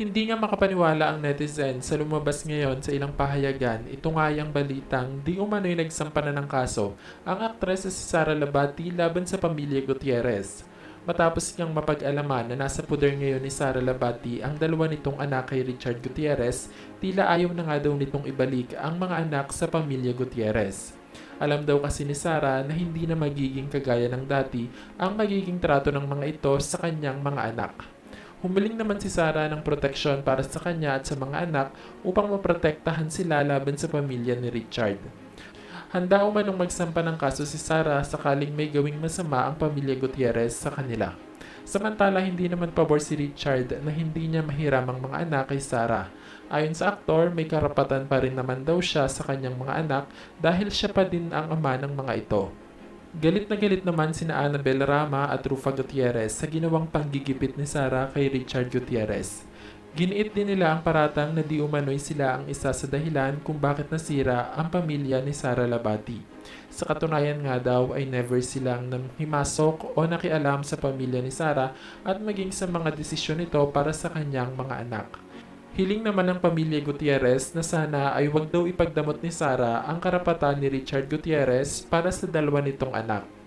Hindi nga makapaniwala ang netizen sa lumabas ngayon sa ilang pahayagan, ito nga yung balitang di umano'y nagsampa na ng kaso ang aktres si Sara Labati laban sa pamilya Gutierrez. Matapos niyang mapag-alaman na nasa puder ngayon ni Sara Labati ang dalawa nitong anak kay Richard Gutierrez, tila ayaw na nga daw nitong ibalik ang mga anak sa pamilya Gutierrez. Alam daw kasi ni Sara na hindi na magiging kagaya ng dati ang magiging trato ng mga ito sa kanyang mga anak. Humiling naman si Sara ng proteksyon para sa kanya at sa mga anak upang maprotektahan sila laban sa pamilya ni Richard. Handa umanong magsampa ng kaso si Sara sakaling may gawing masama ang pamilya Gutierrez sa kanila. Samantala hindi naman pabor si Richard na hindi niya mahiram ang mga anak kay Sara. Ayon sa aktor, may karapatan pa rin naman daw siya sa kanyang mga anak dahil siya pa din ang ama ng mga ito. Galit na galit naman sina Annabel Rama at Rufa Gutierrez sa ginawang panggigipit ni Sara kay Richard Gutierrez. Giniit din nila ang paratang na di umano'y sila ang isa sa dahilan kung bakit nasira ang pamilya ni Sara Labati. Sa katunayan nga daw ay never silang himasok o nakialam sa pamilya ni Sara at maging sa mga desisyon nito para sa kanyang mga anak. Hiling naman ng pamilya Gutierrez na sana ay wag daw ipagdamot ni Sara ang karapatan ni Richard Gutierrez para sa dalawa nitong anak.